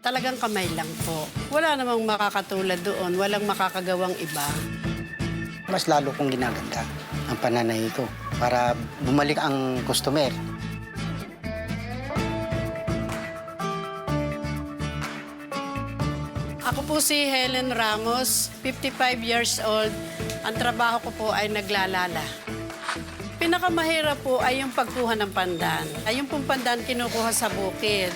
Talagang kamay lang po. Wala namang makakatulad doon, walang makakagawang iba. Mas lalo kong ginaganda ang pananay ko para bumalik ang customer. Ako po si Helen Ramos, 55 years old. Ang trabaho ko po ay naglalala. Pinakamahirap po ay yung pagkuha ng pandan. Ay yung pong pandan kinukuha sa bukid.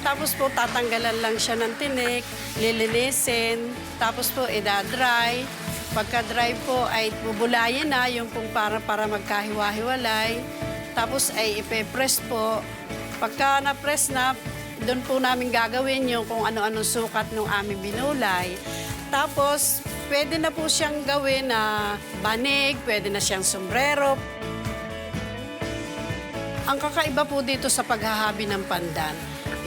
Tapos po tatanggalan lang siya ng tinik, lilinisin, tapos po idadry. Pagka dry po ay bubulayin na yung pong para para magkahiwa-hiwalay. Tapos ay ipe-press po. Pagka na-press na, doon po namin gagawin yung kung ano-anong sukat ng aming binulay. Tapos, pwede na po siyang gawin na banig, pwede na siyang sombrero. Ang kakaiba po dito sa paghahabi ng pandan,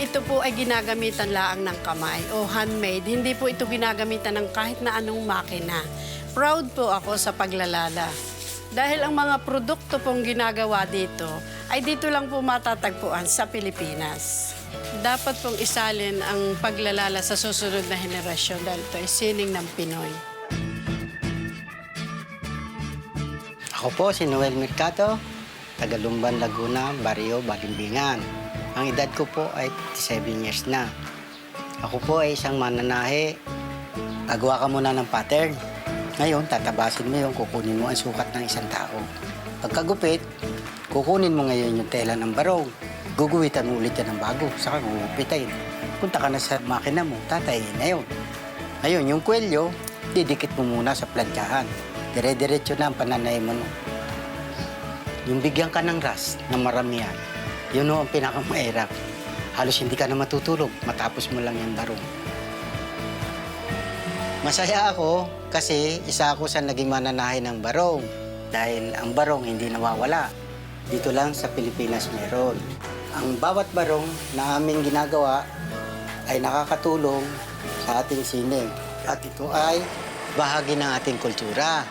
ito po ay ginagamitan laang ng kamay o handmade. Hindi po ito ginagamitan ng kahit na anong makina. Proud po ako sa paglalala. Dahil ang mga produkto pong ginagawa dito ay dito lang po matatagpuan sa Pilipinas. Dapat pong isalin ang paglalala sa susunod na henerasyon dahil ito ay sining ng Pinoy. Ako po si Noel Mercado, taga Lumban, Laguna, Barrio, Balimbingan. Ang edad ko po ay 57 years na. Ako po ay isang mananahe. Gagawa ka muna ng pattern. Ngayon, tatabasin mo yung kukunin mo ang sukat ng isang tao. Pagkagupit, kukunin mo ngayon yung tela ng barong. Guguwitan mo ulit yan ng bago, saka gugupitin. Punta ka na sa makina mo, tatayin na yun. Ngayon, yung kwelyo, didikit mo muna sa plantyahan. Dire-diretso na ang pananay mo. Yung bigyan ka ng ras na maramihan, yun no ang pinakamahirap. Halos hindi ka na matutulog matapos mo lang yung barong. Masaya ako kasi isa ako sa naging mananahe ng barong. Dahil ang barong hindi nawawala. Dito lang sa Pilipinas meron. Ang bawat barong na aming ginagawa ay nakakatulong sa ating sining. At ito ay bahagi ng ating kultura.